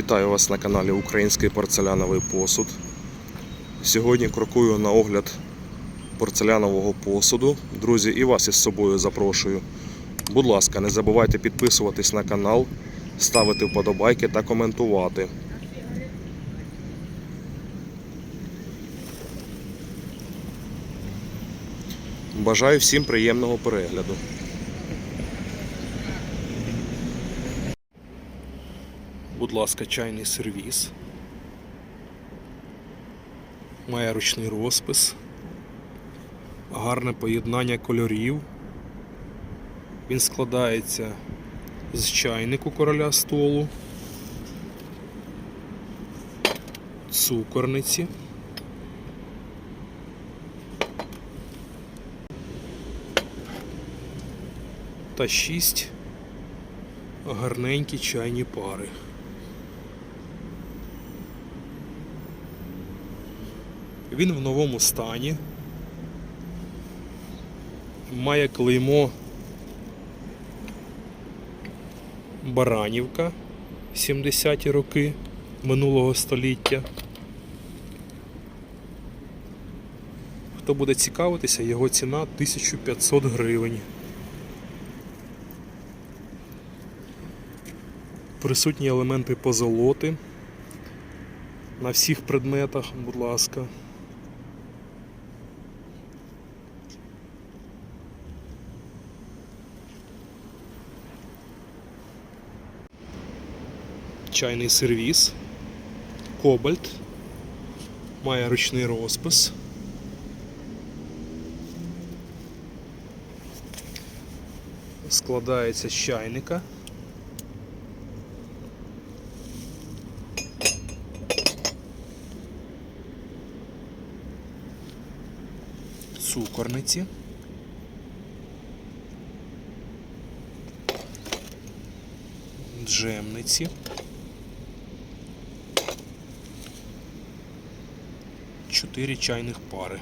Вітаю вас на каналі Український порцеляновий посуд. Сьогодні крокую на огляд порцелянового посуду. Друзі, і вас із собою запрошую. Будь ласка, не забувайте підписуватись на канал, ставити вподобайки та коментувати. Бажаю всім приємного перегляду. Будь ласка, чайний сервіс. Має ручний розпис. Гарне поєднання кольорів. Він складається з чайнику короля столу, цукорниці. Та шість гарненькі чайні пари. Він в новому стані. Має клеймо Баранівка 70-ті роки минулого століття. Хто буде цікавитися, його ціна 1500 гривень. Присутні елементи позолоти на всіх предметах, будь ласка. Чайний сервіс, кобальт, має ручний розпис. Складається з чайника. Цукорниці. Джемниці. Чотири чайних пари.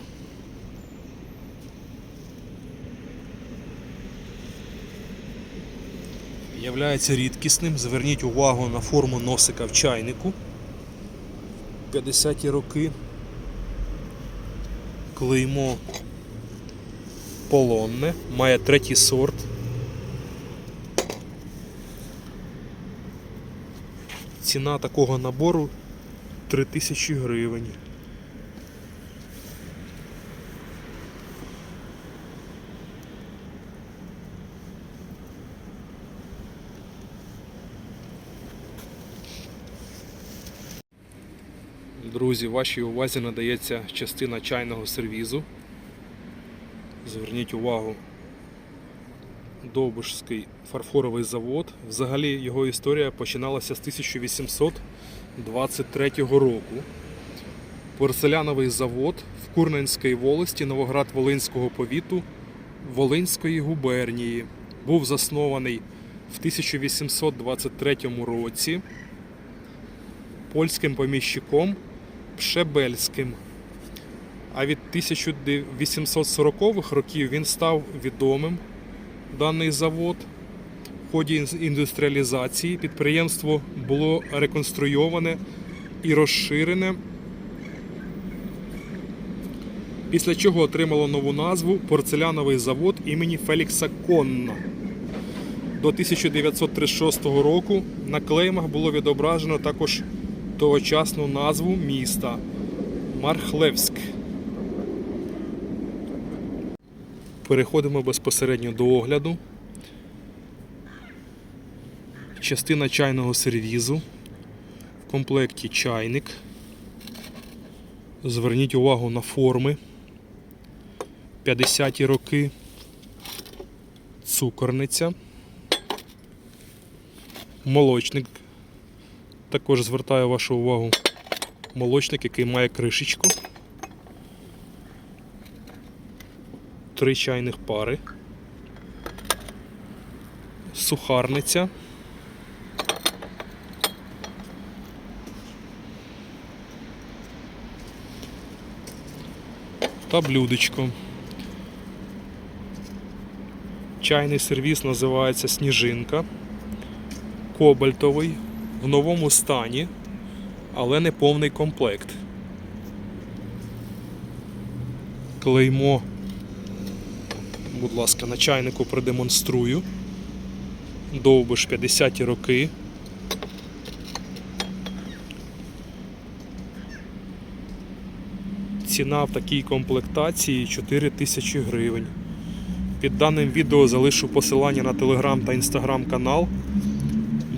Являється рідкісним. Зверніть увагу на форму носика в чайнику. 50-ті роки. Клеймо полонне, має третій сорт. Ціна такого набору 3000 гривень. Друзі, вашій увазі надається частина чайного сервізу. Зверніть увагу, Довбишський фарфоровий завод. Взагалі його історія починалася з 1823 року. Порцеляновий завод в Курненській волості Новоград-Волинського повіту Волинської губернії був заснований в 1823 році польським поміщиком Пшебельським. А від 1840-х років він став відомим даний завод. В ході індустріалізації підприємство було реконструйоване і розширене, після чого отримало нову назву Порцеляновий завод імені Фелікса Конна. До 1936 року на клеймах було відображено також тогочасну назву міста Мархлевськ. Переходимо безпосередньо до огляду. Частина чайного сервізу. В комплекті чайник. Зверніть увагу на форми. 50-ті роки. Цукорниця. Молочник. Також звертаю вашу увагу молочник, який має кришечку. Три чайних пари. Сухарниця. Та блюдечко. Чайний сервіс називається Сніжинка. Кобальтовий в новому стані, але не повний комплект. Клеймо, будь ласка, на чайнику продемонструю. Довбиш 50-ті роки. Ціна в такій комплектації 4 тисячі гривень. Під даним відео залишу посилання на телеграм та інстаграм канал.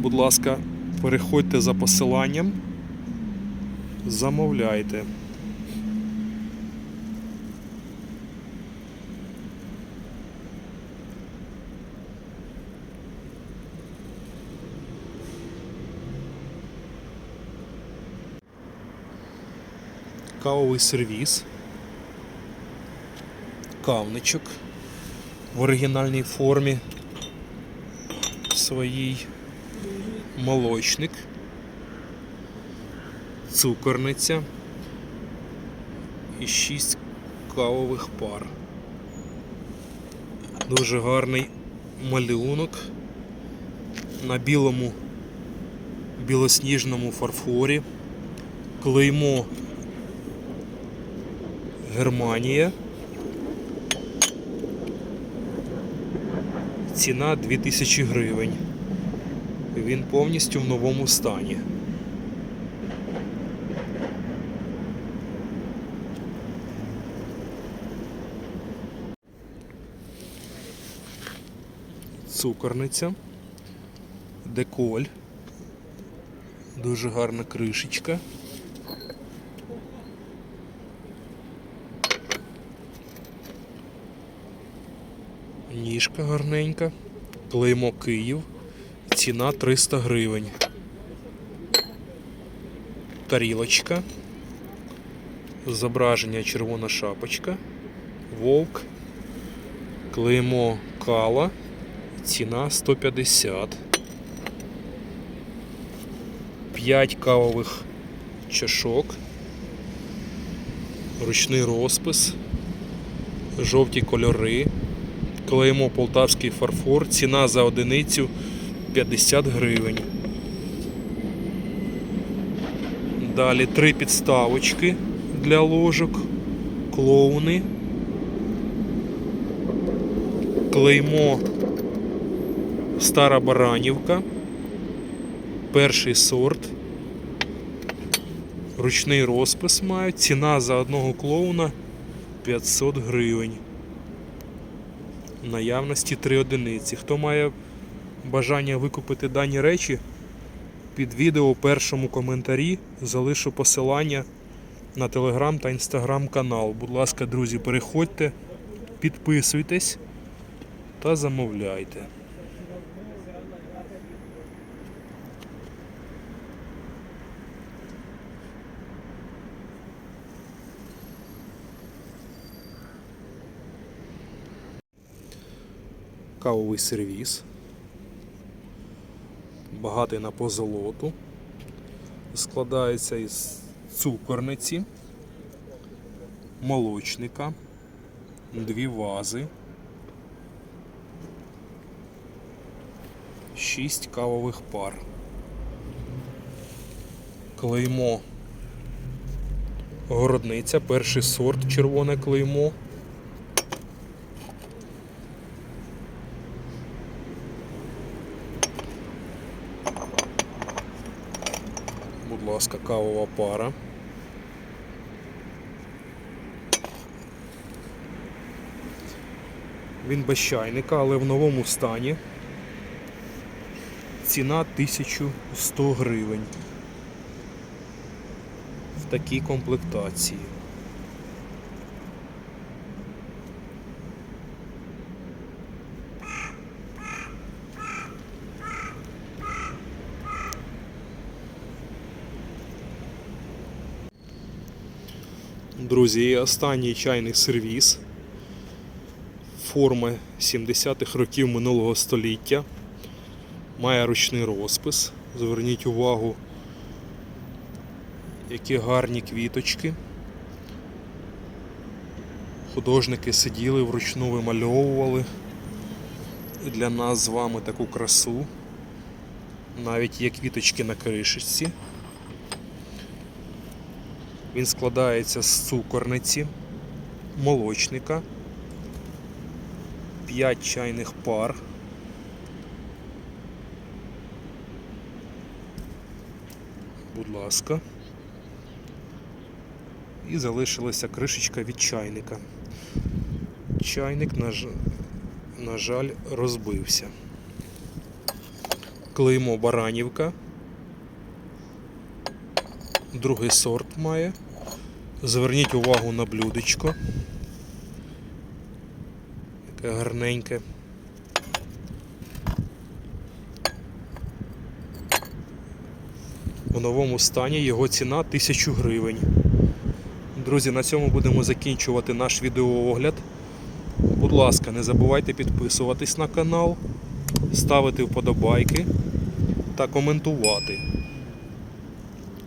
Будь ласка, переходьте за посиланням, замовляйте. Кавовий сервіс. Кавничок в оригінальній формі своїй молочник, цукорниця і шість кавових пар. Дуже гарний малюнок на білому білосніжному фарфорі. Клеймо Германія. Ціна 2000 гривень. Він повністю в новому стані. Цукорниця, деколь, дуже гарна кришечка. Ніжка гарненька, клеймо Київ, ціна 300 гривень. Тарілочка, зображення червона шапочка, вовк, клеймо кала, ціна 150. 5 кавових чашок, ручний розпис, жовті кольори. Клеймо полтавський фарфор, ціна за одиницю 50 гривень. Далі три підставочки для ложок, клоуни, клеймо Стара Баранівка, перший сорт, ручний розпис мають, ціна за одного клоуна 500 гривень. Наявності 3 одиниці. Хто має бажання викупити дані речі, під відео у першому коментарі залишу посилання на телеграм та інстаграм канал. Будь ласка, друзі, переходьте, підписуйтесь та замовляйте. Кавовий сервіс. Багатий на позолоту. Складається із цукорниці, молочника, дві вази, шість кавових пар. Клеймо городниця, перший сорт червоне клеймо. Будь ласка, пара. Він без чайника, але в новому стані. Ціна 1100 гривень. В такій комплектації. Друзі, останній чайний сервіс форми 70-х років минулого століття. Має ручний розпис. Зверніть увагу, які гарні квіточки. Художники сиділи вручну вимальовували для нас з вами таку красу. Навіть є квіточки на кришечці. Він складається з цукорниці, молочника, 5 чайних пар. Будь ласка. І залишилася кришечка від чайника. Чайник, на, ж... на жаль, розбився. Клеймо Баранівка. Другий сорт має. Зверніть увагу на блюдечко. Яке гарненьке. У новому стані його ціна 1000 гривень. Друзі, на цьому будемо закінчувати наш відеоогляд. Будь ласка, не забувайте підписуватись на канал, ставити вподобайки та коментувати.